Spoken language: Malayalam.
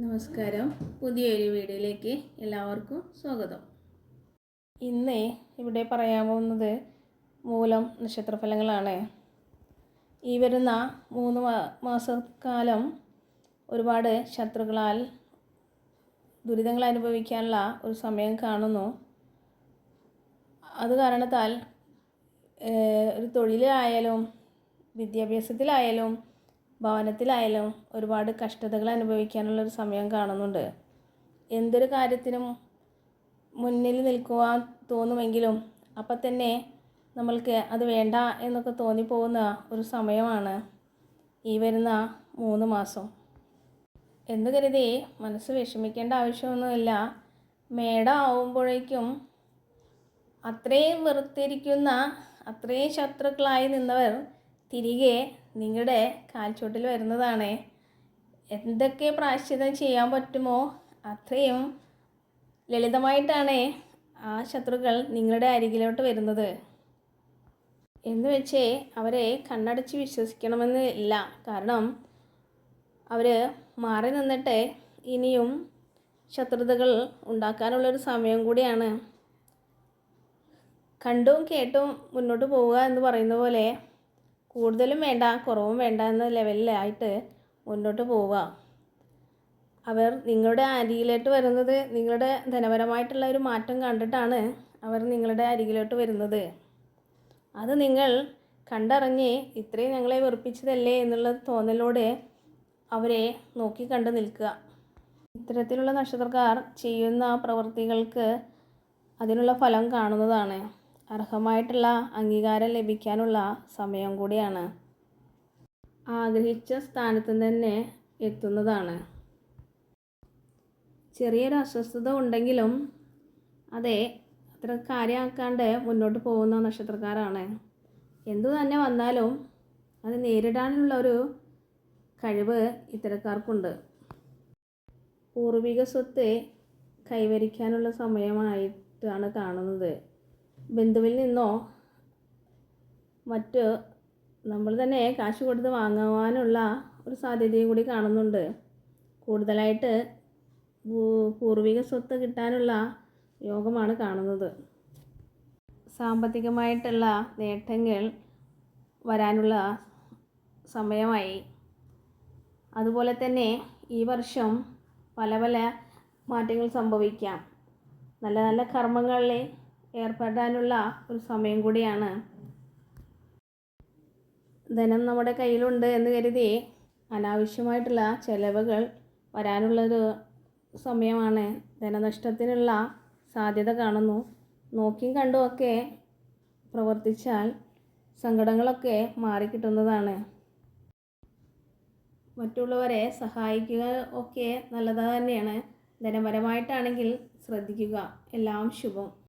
നമസ്കാരം. പുതിയൊരു വീഡിയോയിലേക്ക് എല്ലാവർക്കും സ്വാഗതം. ഇന്ന് ഇവിടെ പറയാൻ പോകുന്നത് മൂലം നക്ഷത്രഫലങ്ങളാണ്. ഈ വരുന്ന മൂന്ന് മാസക്കാലം ഒരുപാട് ശത്രുക്കളാൽ ദുരിതങ്ങൾ അനുഭവിക്കാനുള്ള ഒരു സമയം കാണുന്നു. അത് കാരണത്താൽ ഒരു തൊഴിലായാലും വിദ്യാഭ്യാസത്തിലായാലും ഭവനത്തിലായാലും ഒരുപാട് കഷ്ടതകൾ അനുഭവിക്കാനുള്ള ഒരു സമയം കാണുന്നുണ്ട്. എന്തൊരു കാര്യത്തിനും മുന്നിൽ നിൽക്കുവാൻ തോന്നുമെങ്കിലും അപ്പം തന്നെ നമ്മൾക്ക് അത് വേണ്ട എന്നൊക്കെ തോന്നിപ്പോകുന്ന ഒരു സമയമാണ് ഈ വരുന്ന മൂന്ന് മാസം. എന്ന് കരുതി മനസ്സ് വിഷമിക്കേണ്ട ആവശ്യമൊന്നുമില്ല. മേട ആവുമ്പോഴേക്കും അത്രയും വെറുത്തിരിക്കുന്ന അത്രയും ശത്രുക്കളായി നിന്നവർ തിരികെ നിങ്ങളുടെ കാൽച്ചോട്ടിൽ വരുന്നതാണ്. എന്തൊക്കെ പ്രാശ്ചിതം ചെയ്യാൻ പറ്റുമോ? അത്രയും ലളിതമായിട്ടാണ് ആ ശത്രുക്കൾ നിങ്ങളുടെ അരികിലോട്ട് വരുന്നത്. എന്ന് വെച്ച് അവരെ കണ്ണടച്ച് വിശ്വസിക്കണമെന്ന് ഇല്ല. കാരണം അവർ മാറി നിന്നിട്ട് ഇനിയും ശത്രുതകൾ ഉണ്ടാക്കാനുള്ളൊരു സമയം കൂടിയാണ്. കണ്ടും കേട്ടും മുന്നോട്ട് പോവുക എന്ന് പറയുന്ന പോലെ കൂടുതലും വേണ്ട കുറവും വേണ്ട എന്ന ലെവലിലായിട്ട് മുന്നോട്ട് പോവുക. അവർ നിങ്ങളുടെ അരികിലോട്ട് വരുന്നത് നിങ്ങളുടെ ധനപരമായിട്ടുള്ള ഒരു മാറ്റം കണ്ടിട്ടാണ് അവർ നിങ്ങളുടെ അരികിലോട്ട് വരുന്നത്. അത് നിങ്ങൾ കണ്ടറിഞ്ഞ് ഇത്രയും ഞങ്ങളെ വെറുപ്പിച്ചതല്ലേ എന്നുള്ള തോന്നലോടെ അവരെ നോക്കി കണ്ടു നിൽക്കുക. ഇത്തരത്തിലുള്ള നക്ഷത്രക്കാർ ചെയ്യുന്ന പ്രവൃത്തികൾക്ക് അതിനുള്ള ഫലം കാണുന്നതാണ്. അർഹമായിട്ടുള്ള അംഗീകാരം ലഭിക്കാനുള്ള സമയം കൂടിയാണ്. ആഗ്രഹിച്ച സ്ഥാനത്ത് തന്നെ എത്തുന്നതാണ്. ചെറിയൊരു അസ്വസ്ഥത ഉണ്ടെങ്കിലും അതെ അത്ര കാര്യമാക്കാണ്ട് മുന്നോട്ട് പോകുന്ന നക്ഷത്രക്കാരാണ്. എന്തു തന്നെ വന്നാലും അത് നേരിടാനുള്ള ഒരു കഴിവ് ഇത്തരക്കാർക്കുണ്ട്. പൂർവിക സ്വത്ത് കൈവരിക്കാനുള്ള സമയമായിട്ടാണ് കാണുന്നത്. ബന്ധുവിൽ നിന്നോ മറ്റ് നമ്മൾ തന്നെ കാശ് കൊടുത്ത് വാങ്ങുവാനുള്ള ഒരു സാധ്യതയും കൂടി കാണുന്നുണ്ട്. കൂടുതലായിട്ട് പൂർവിക സ്വത്ത് കിട്ടാനുള്ള യോഗമാണ് കാണുന്നത്. സാമ്പത്തികമായിട്ടുള്ള നേട്ടങ്ങൾ വരാനുള്ള സമയമായി. അതുപോലെ തന്നെ ഈ വർഷം പല പല മാറ്റങ്ങൾ സംഭവിക്കാം. നല്ല നല്ല കർമ്മങ്ങളിൽ ഏർപ്പെടാനുള്ള ഒരു സമയം കൂടിയാണ്. ധനം നമ്മുടെ കയ്യിലുണ്ട് എന്ന് കരുതി അനാവശ്യമായിട്ടുള്ള ചെലവുകൾ വരാനുള്ളൊരു സമയമാണ്. ധനനഷ്ടത്തിനുള്ള സാധ്യത കാണുന്നു. നോക്കിയും കണ്ടും ഒക്കെ പ്രവർത്തിച്ചാൽ സങ്കടങ്ങളൊക്കെ മാറിക്കിട്ടുന്നതാണ്. മറ്റുള്ളവരെ സഹായിക്കുക ഒക്കെ നല്ലത് തന്നെയാണ്. ധനപരമായിട്ടാണെങ്കിൽ ശ്രദ്ധിക്കുക. എല്ലാം ശുഭം.